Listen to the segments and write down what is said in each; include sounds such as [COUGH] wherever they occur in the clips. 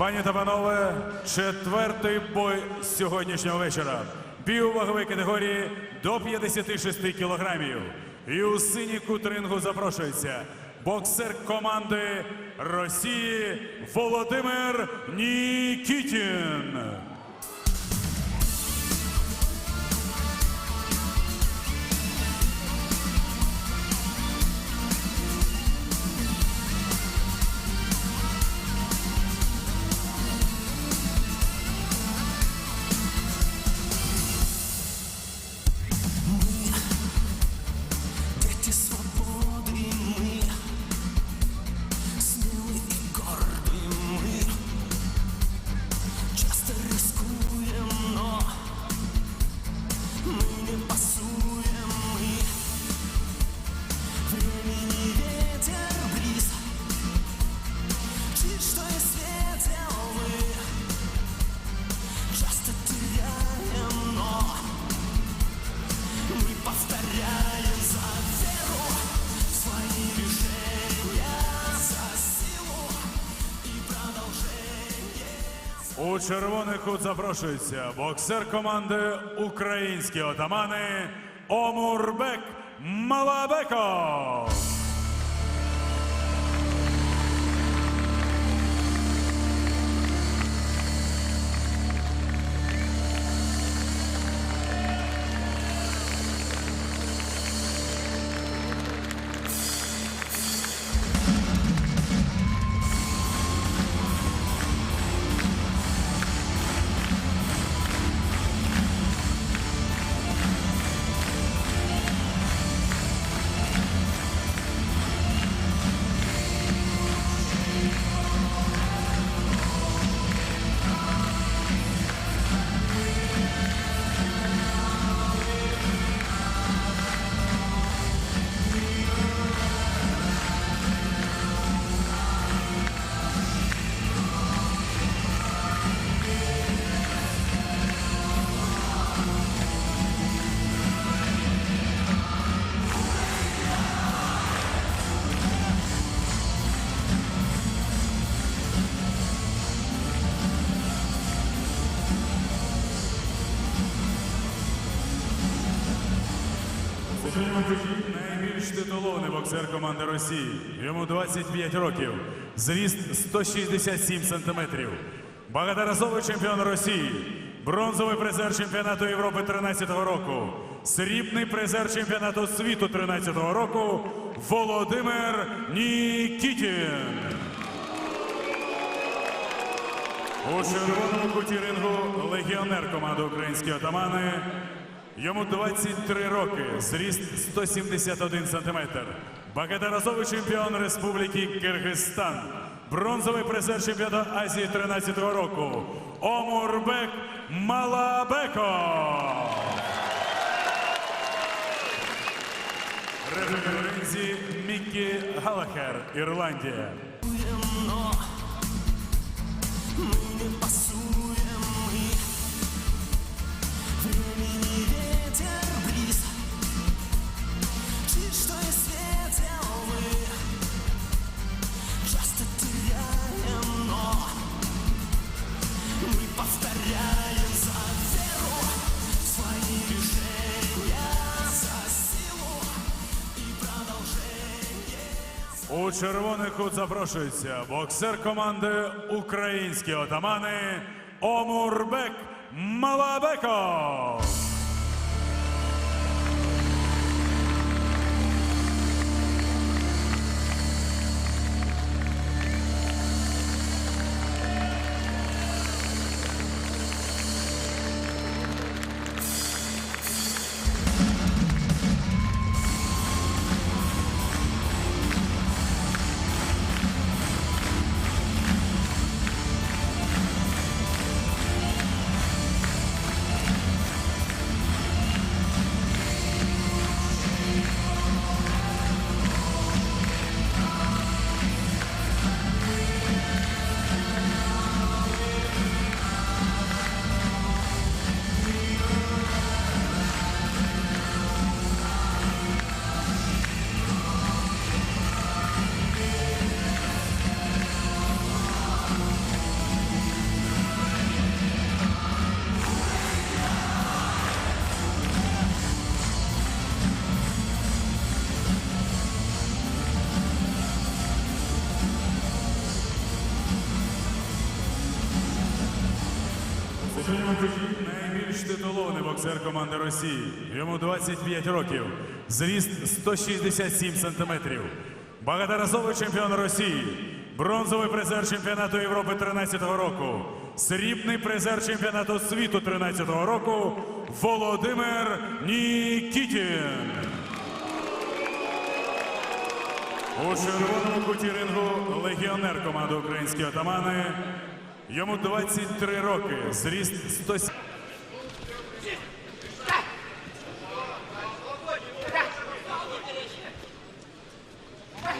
Пані та панове, четвертий бой сьогоднішнього вечора. Бій у ваговій категорії до 56 кілограмів. І у синій кут рингу запрошується боксер команди Росії Володимир Нікітін. У червоний кут запрошується боксер команди Українські отамани Омурбек Малабеков. Боксер команди Росії. Йому 25 років. Зріст 167 сантиметрів. Багаторазовий чемпіон Росії. Бронзовий призер чемпіонату Європи 13-го року. Срібний призер чемпіонату світу 13-го року. Володимир Нікітін. У червоному куті рингу легіонер команди Українські отамани. Йому 23 роки, зріст 171 сантиметр. Багаторазовий чемпіон Республіки Киргизстан. Бронзовий призер чемпіонату Азії 13-го року. Омурбек Малабеко. Рефері в ринзі Міккі Галахер, Ірландія. У червоний кут запрошується боксер команди Українські отамани Омурбек Малабеков. Боксер команди Росії. Йому 25 років, зріст 167 сантиметрів. Багаторазовий чемпіон Росії, бронзовий призер чемпіонату Європи 13-го року, срібний призер чемпіонату світу 13-го року Володимир Нікітін. У червоному куті рингу легіонер команди Українські отамани. Йому 23 роки, зріст 170.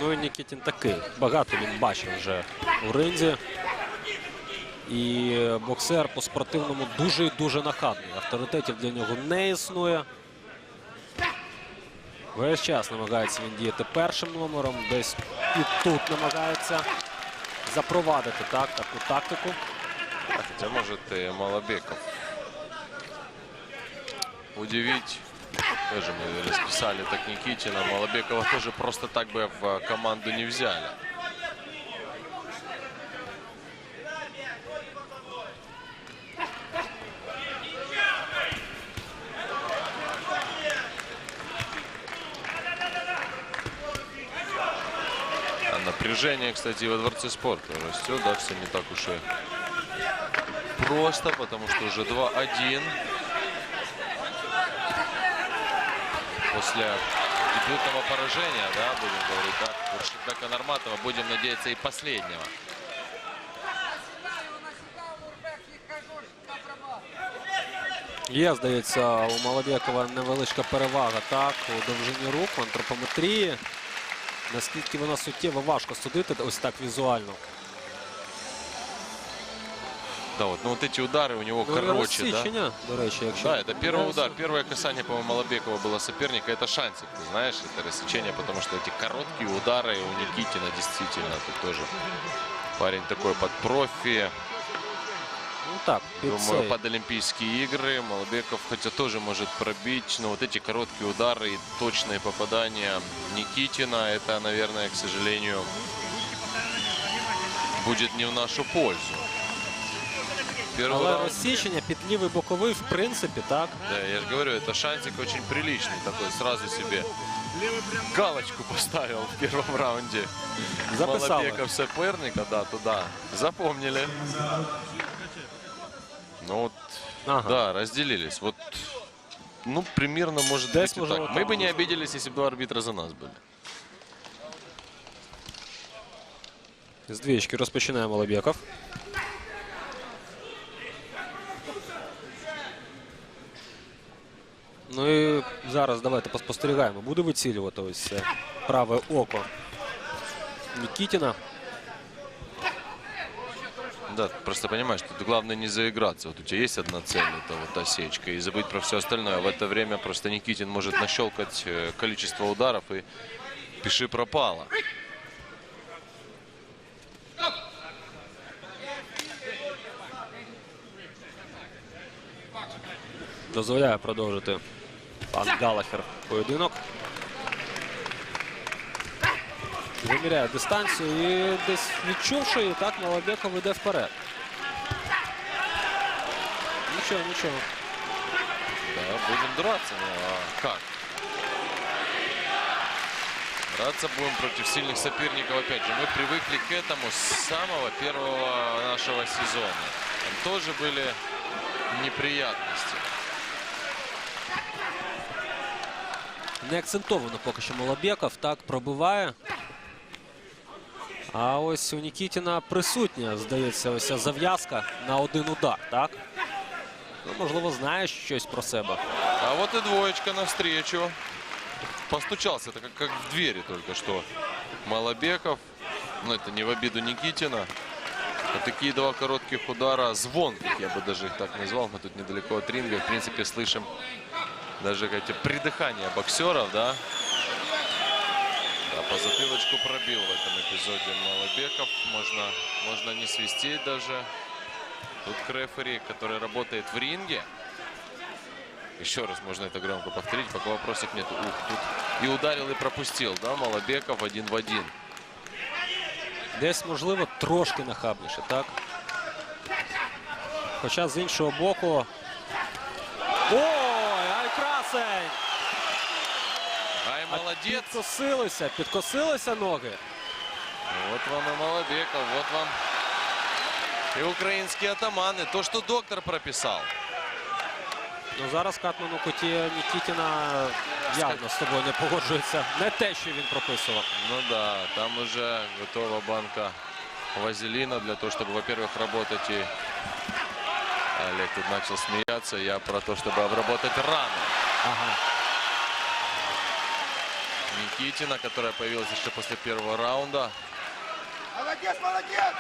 Ну і Нікітін такий. Багато він бачив вже у ринзі. І боксер по спортивному дуже і дуже нахабний. Авторитетів для нього не існує. Весь час намагається він діяти першим номером. Десь і тут намагається запровадити так, таку тактику. Хотя может и Малобеков удивить. Тоже мы расписали так Никитина. Малобекова тоже просто так бы в команду не взяли. А напряжение, кстати, во Дворце спорта растет. Да, все не так уж и просто, потому что уже 2-1. После дебютного поражения, да, будем говорить так, Куршибека Норматова, будем надеяться и последнего. Є, здається, у Малобєкова невеличка перевага так, у довжині рук, в антропометрії. Наскільки вона суттєво важко судити ось так візуально. Да, вот, ну вот эти удары у него Ну, і короче, да? розсічення, до речі, якщо Да, это первый удар, первое касание, по-моему, Малобекова было соперника. Это шансик, ты знаешь, это рассечение, потому что эти короткие удары у Никитина действительно тут тоже парень такой под профи. ну так, під Думаю, цей. под Олимпийские игры Малобеков, хотя тоже может пробить, но вот эти короткие удары и точные попадания Никитина, это, наверное, к сожалению, будет не в нашу пользу. Первый Але раунд, розсічення під лівий боковий, в принципі, так. да, я же говорю, это шансик очень приличный такой, сразу себе галочку поставил в первом раунде. Записали. Малобеков соперника, да, туда. Запомнили. Ну вот, Ага. да, разделились. Вот, ну, примерно, может Десь быть, и може так. отак Мы бы не бути. обиделись, если бы два арбитра за нас были. З двічки розпочинає Малобєков. Ну і зараз давайте поспостерігаємо. Буде вицілювати ось це праве око Нікітіна. Да, просто понимаешь, тут главное не заиграться. Вот у тебя есть одна цель, это вот осечка, и забыть про все остальное. В это время просто Никитин может нащелкать э, количество ударов и пиши пропало. Дозволяє продовжити пан Галахер поєдинок. Виміряє дистанцію і десь відчувши, і так Малобєков йде вперед. Нічого, нічого. Да, будем драться. Ну, а как? Драться будем против сильных соперников. Опять же, мы привыкли к этому с самого первого нашего сезона. Там тоже были неприятности. Не акцентовано поки що Малобєков, так пробиває. А ось у Нікітіна присутня, здається, ось ця зав'язка на один удар, так? Ну, можливо, знає щось про себе. А вот и двоечка навстречу. Постучался, это как, как в двери только что. Малобеков. Ну, это не в обиду Никитина. Вот такие два коротких удара, звонких, я бы даже их так назвал. Мы тут недалеко от ринга. В принципе, слышим даже эти придыхания боксеров, да. Да, по затылочку пробил в этом эпизоде Малобеков. Можно, можно не свистеть даже. Тут к рефери, который работает в ринге. Еще раз можно это громко повторить, пока вопросов нет. Ух, тут и ударил, и пропустил, да, Малобеков один в один. Десь, можливо, трошки нахабніше, так? Хоча з іншого боку, Ой, ай красень! Ай, А молодец. Підкосилися, підкосилися ноги. Вот вам и Малобеков, вот вам и украинские атаманы. То, что доктор прописал. Ну зараз Катман у куті Нікітіна явно з тобою не погоджується. Не те, що він прописував. Ну да, там уже готова банка вазелина для того, чтобы, во-первых, работать и... Олег тут начал смеяться. Я про то, чтобы обработать раны. Ага. Никитина, которая появилась еще после первого раунда. Молодец, молодец!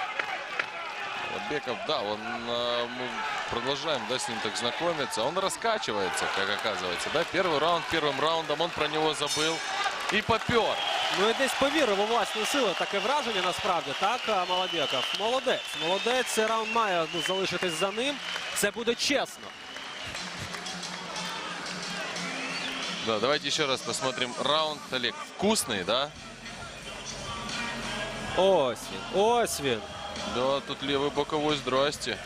Беков, да, он, э, мы продолжаем да, с ним так знакомиться. Он раскачивается, как оказывается. Да? Первый раунд первым раундом, он про него забыл и попер. Ну і десь повірив у власні сили. Таке враження насправді. Так, а, Молодеков. Молодець. Молодець. Цей раунд має ну, залишитись за ним. Це буде чесно. Да, давайте еще раз посмотрим раунд. Олег, вкусный, да? Ось він. Да, тут левый боковой, здрасте.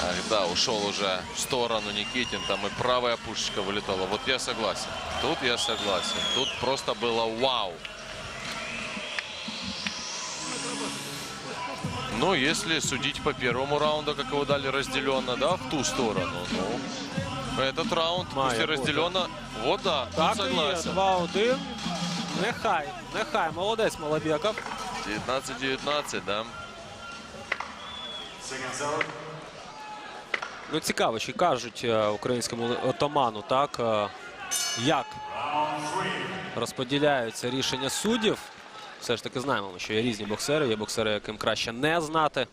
Ах, да, ушел уже в сторону Никитин, там и правая пушечка вылетала. Вот я согласен. Тут я согласен. Тут просто было вау. Ну, если судить по первому раунду, как его дали разделенно, да, в ту сторону, ну, этот раунд, Має пусть вот да, Так і є. согласен. 2-1. Нехай, нехай. Молодець Молодеков. 19-19, да. Ну цікаво, чи кажуть е, українському отаману, так, е, як розподіляються рішення суддів. Все ж таки знаємо, що є різні боксери, є боксери, яким краще не знати.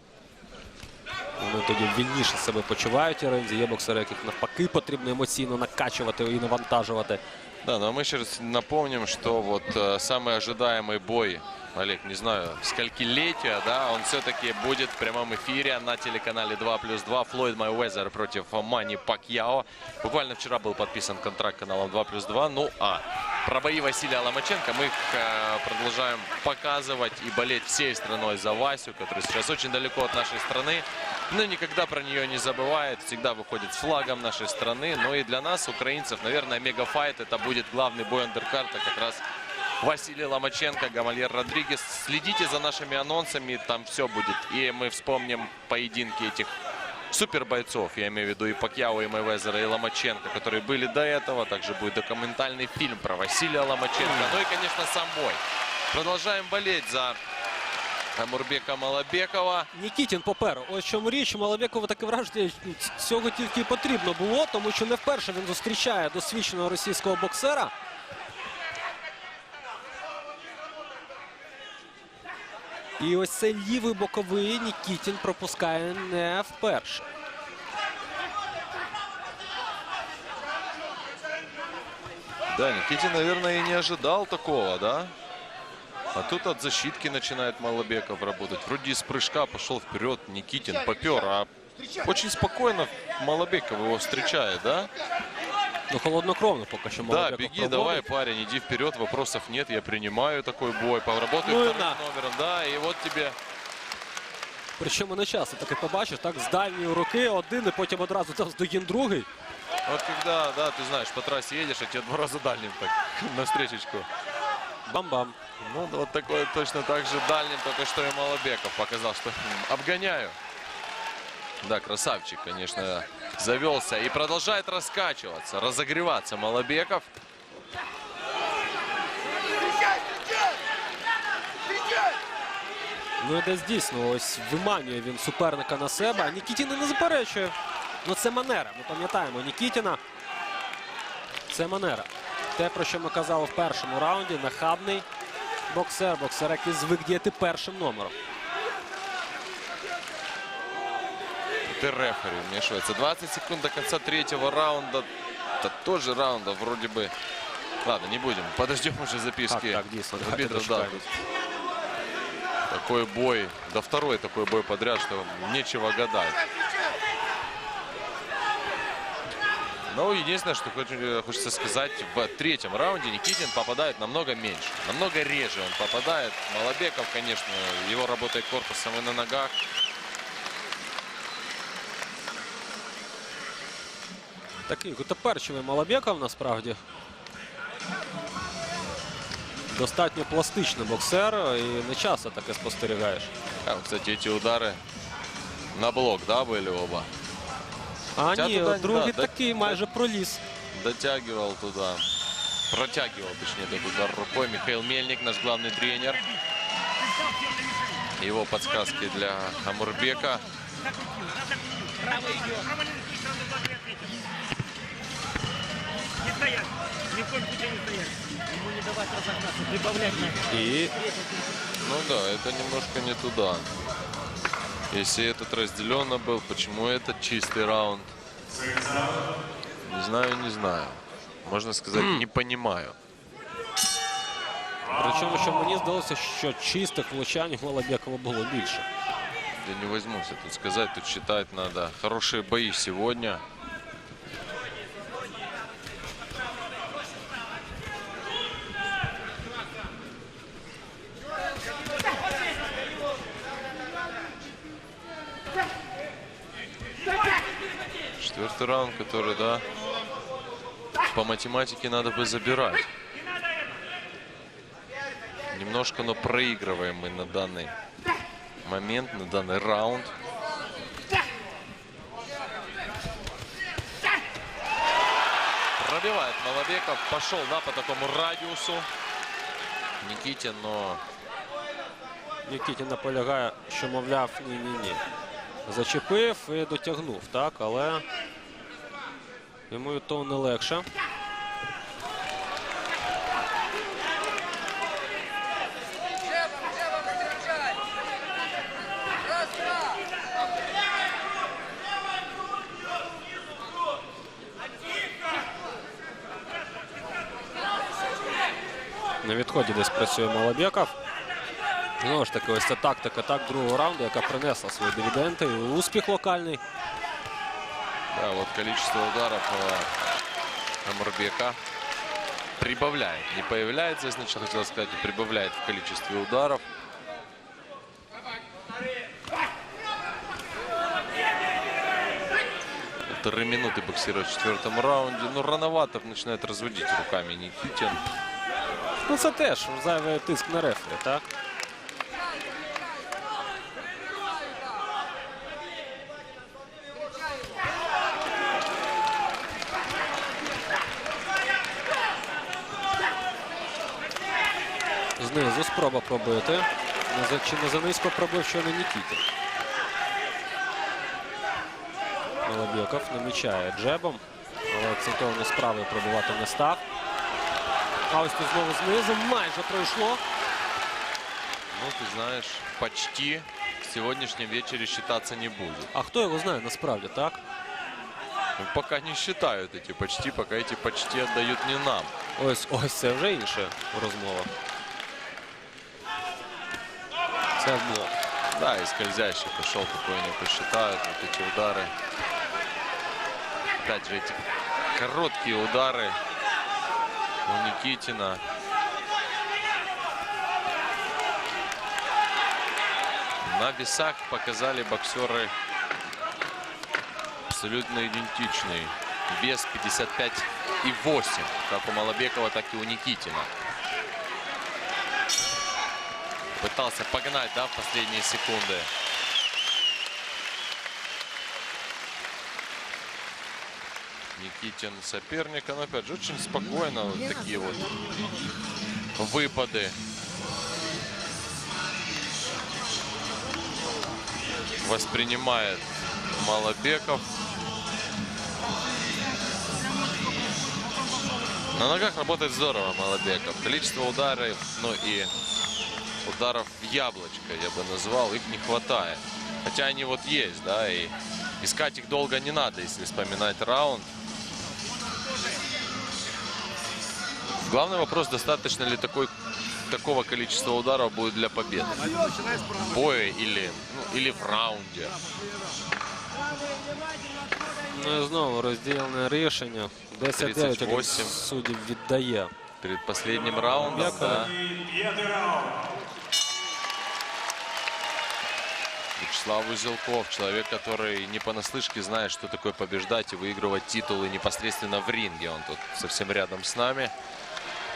Вони тоді вільніше себе почувають у ринзі. Є боксери, яких навпаки потрібно емоційно накачувати і навантажувати. Да, но мы еще раз напомним, что вот э, самый ожидаемый бой, Олег, не знаю, сколькилетия, да, он все-таки будет в прямом эфире на телеканале 2 плюс 2. Флойд Майвезер против Мани Пакьяо. Буквально вчера был подписан контракт каналом 2 плюс 2. Ну а про бои Василия Ломаченко мы их э, продолжаем показывать и болеть всей страной за Васю, который сейчас очень далеко от нашей страны. Но никогда про нее не забывает, всегда выходит флагом нашей страны. Но и для нас, украинцев, наверное, мегафайт это будет главный бой андеркарта как раз Василий Ломаченко, Гамальер Родригес. Следите за нашими анонсами, там все будет. И мы вспомним поединки этих супер бойцов, я имею в виду и Пакьяо, и Мэйвезера, и Ломаченко, которые были до этого. Также будет документальный фильм про Василия Ломаченко. Ну и, конечно, сам бой. Продолжаем болеть за Амурбека Малабекова. Нікітін поперу. Ось в чому річ. Малабекову таке враження ну, цього тільки і потрібно було, тому що не вперше він зустрічає досвідченого російського боксера. І ось цей лівий боковий Нікітін пропускає не вперше. Да, Никитин, наверное, и не ожидал такого, да? А тут от защитки начинает Малобеков работать. Вроде из прыжка пошел вперед Никитин, попер, а очень спокойно Малобеков его встречает, да? Ну, холоднокровно поки що Да, Малабеков беги, проводить. давай, парень, иди вперед, вопросов нет, я принимаю такой бой, поработаю Ну и вторым на. номером, да, и вот тебе Причому не часто таке побачиш, так, з дальньої руки один, і потім одразу там здогін другий. Вот когда, да, ты знаешь, по трассе едешь, а тебе два раза дальним так, [LAUGHS] навстречечку. Бам-бам. Ну, вот такой точно так же дальним, только что и Малобеков показал, что м, [LAUGHS] обгоняю. Да, красавчик, конечно, завелся и продолжает раскачиваться, разогреваться Малобеков. Ну десь дійсно ось виманює він суперника на себе. А не заперечує. Ну це манера. Ми пам'ятаємо Нікітіна. Це манера. Те, про що ми казали в першому раунді, нахабний боксер, боксер, який звик діяти першим номером. Ты рефери вмешивается. 20 секунд до конца третьего раунда. Да тоже раунда вроде бы. Ладно, не будем. Подождем уже записки. Так, так, дійсно, давайте арбитров, да. Такой бой. Да второй такой бой подряд, что нечего гадать. Но единственное, что хочу- хочется сказать, в третьем раунде Никитин попадает намного меньше. Намного реже он попадает. Малобеков, конечно, его работает корпусом и на ногах. Такий гутоперчивий Малабеков насправді. Достатньо пластичний боксер і не часто таке спостерігаєш. А, кстати, эти удары на блок, да, были оба? А Хоча ні, туди, другий да, да, такий майже проліз. Дотягивал туда. Протягивал, точнее, этот удар рукой. Михаил Мельник, наш главный тренер. Его подсказки для Амурбека. Не стоять. Ни в коем случае не стоять. Ему не давать разогнаться, прибавлять надо. І Ну да, это немножко не туда. Если этот разделенно был, почему этот чистый раунд? Не знаю, не знаю. Можно сказать, не понимаю. причому, що мені здалося, що чистих влучань у Малабекова було більше. Я не возьмусь я тут сказать, тут считать надо. Хорошие бои сегодня. Четвертый раунд, который, да, по математике надо бы забирать. Немножко, но проигрываем мы на данный момент, на данный раунд. Пробивает Малобеков. Пошел, да, по такому радиусу. Никитин, но Нікітін наполягає, що, мовляв, ні-ні-ні. Зачепив і дотягнув, так, але йому від того не легше. На відході десь працює Малабеков. Знову ж таки, ось ця тактика так другого раунду, яка принесла свої дивіденди. І успіх локальний. Да, вот количество ударов э, Амурбека прибавляет. Не появляется, значит, хотел сказать, а прибавляет в количестве ударов. Полторы минуты боксировать в четвертом раунде. Ну, рановато начинает разводить руками Никитин. Ну це теж зайвий тиск на рефері, так? Знизу спроба пробити. Не за- Чи не занизько пробив, що не Нікітін. Малобєков намічає джебом, але акцентовано справою пробувати не став. А ось тут знову знизу майже пройшло. Ну, ты знаешь, почти в сегодняшнем вечере считаться не будет. А хто його знає насправді, так? Ну, пока не считают эти почти, пока эти почти отдают не нам. Ось ось це вже інша розмова. В блок. Да, и скользящий пошел, какой они посчитают, вот эти удары. Опять же, эти короткие удары у Никитина. На весах показали боксеры абсолютно идентичный. Вес 55,8, как у Малобекова, так и у Никитина. Пытался погнать, да, в последние секунды. Никитин соперника, но опять же очень спокойно вот такие вот выпады. Воспринимает Малобеков. На ногах работает здорово Малобеков. Количество ударов, ну и ударов в яблочко, я бы назвал, их не хватает. Хотя они вот есть, да, и искать их долго не надо, если вспоминать раунд. Главный вопрос, достаточно ли такой, такого количества ударов будет для победы. В бое или, ну, или в раунде. Ну і знову розділене рішення. 10-9 один 38. з суддів віддає. Перед последним раундом, Якова. да. Вячеслав Узелков, человек, который не понаслышке знает, что такое побеждать и выигрывать титулы непосредственно в ринге. Он тут совсем рядом с нами.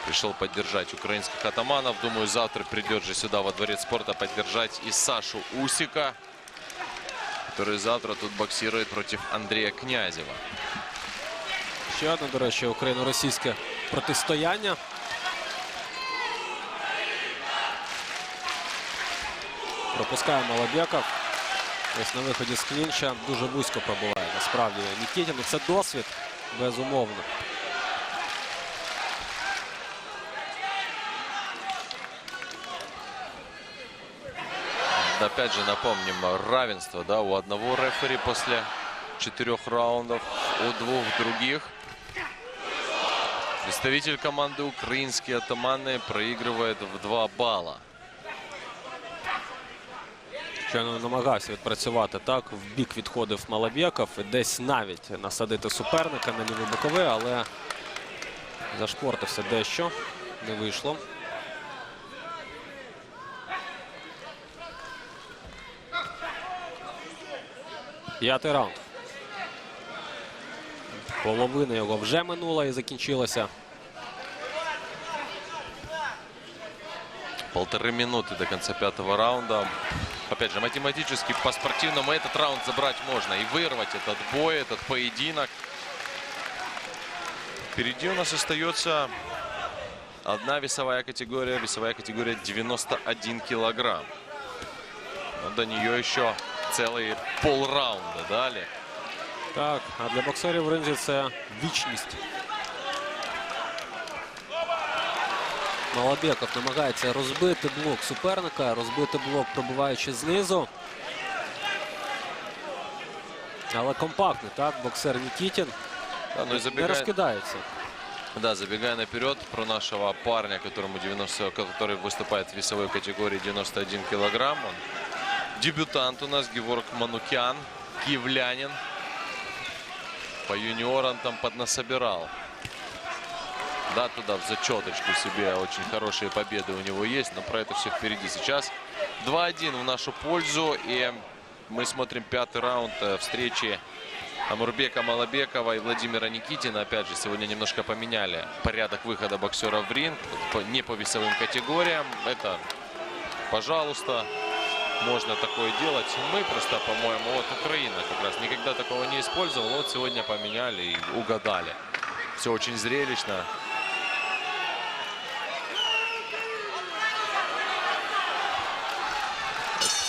Пришел поддержать украинских атаманов. Думаю, завтра придет же сюда во дворец спорта поддержать и Сашу Усика, который завтра тут боксирует против Андрея Князева. Ще одне, до речі, україно-російське протистояння. Пропускає Малобєков. Ось на виході з клінча дуже вузько пробуває. Насправді Нікітін. І це досвід, безумовно. Опять же напомним, равенство да, у одного рефери после четырех раундов, у двух других. Представитель команды украинские атаманы проигрывает в 2 балла. Щойно намагався відпрацювати так. В бік відходив Малобєков і десь навіть насадити суперника на лівий боковий, але зашпортився дещо. Не вийшло. П'ятий раунд. Половина його вже минула і закінчилася. Полторы минуты до конца пятого раунда. Опять же, математически, по-спортивному этот раунд забрать можно. И вырвать этот бой, этот поединок. Впереди у нас остается одна весовая категория. Весовая категория 91 килограмм. Но до нее еще целые полраунда дали. Так, а для боксерів в ринзі це вічність. Малабеков намагається розбити блок суперника, розбити блок, пробиваючи знизу. Але компактний, так, боксер Нікітін Да, ну и не забегая- розкидається. Да, забегая наперед про нашего парня, которому 90, который выступает в весовой категории 91 килограмм. Он дебютант у нас Геворг Манукян, киевлянин. По юниорам там поднасобирал. Да, туда в зачеточку себе очень хорошие победы у него есть, но про это все впереди. Сейчас 2-1 в нашу пользу, и мы смотрим пятый раунд э, встречи Амурбека Малабекова и Владимира Никитина. Опять же, сегодня немножко поменяли порядок выхода боксера в ринг. Не по весовым категориям. Это, пожалуйста, можно такое делать. Мы просто, по-моему, вот Украина как раз никогда такого не использовала. Вот сегодня поменяли и угадали. Все очень зрелищно.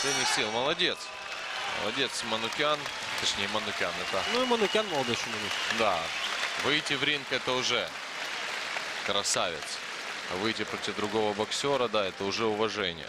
Последних сил. Молодец. Молодец, Манукян. Точнее, Манукян. Это Ну і Манукян молодий, що мені. да. Выйти в ринг это уже красавец. А выйти против другого боксера, да, это уже уважение.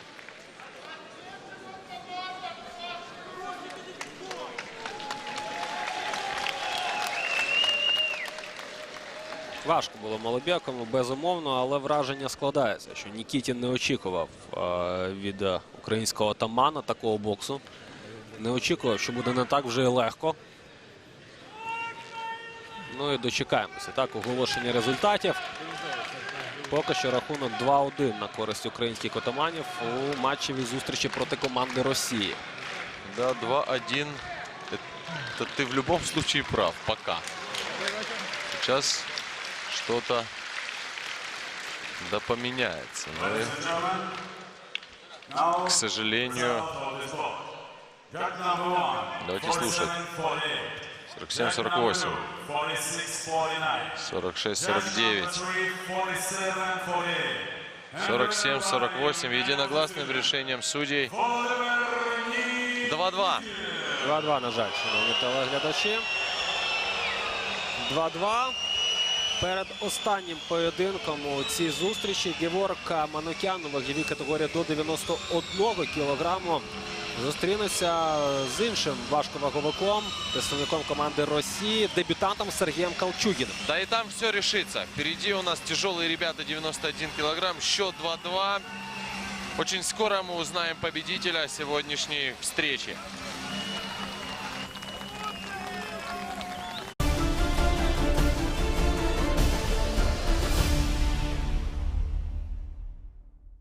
Важко було Малобєкову, безумовно, але враження складається, що Нікітін не очікував е, від е, українського тамана такого боксу. Не очікував, що буде не так вже і легко. Ну і дочекаємося. Так, оголошення результатів. Поки що рахунок 2-1 на користь українських отаманів у матчевій зустрічі проти команди Росії. Да, 2-1. Это ты в любом случае прав. Пока. Сейчас что-то да поменяется. Но, и, к сожалению. Давайте слушать. 47-48. 47-49. 47-49. 47-48. Единогласным решением судей. 2-2. 2-2, на жаль, шановні телеглядачі. 2-2. Перед останнім поєдинком у цій зустрічі Геворг Манукян у ваговій категорії до 91 кілограму зустрінеться з іншим важковаговиком, представником команди Росії, дебютантом Сергієм Калчугіним. Да и там все решится. Впереди у нас тяжелые ребята 91 килограмм. Счет 2-2. Очень скоро мы узнаем победителя сегодняшней встречи.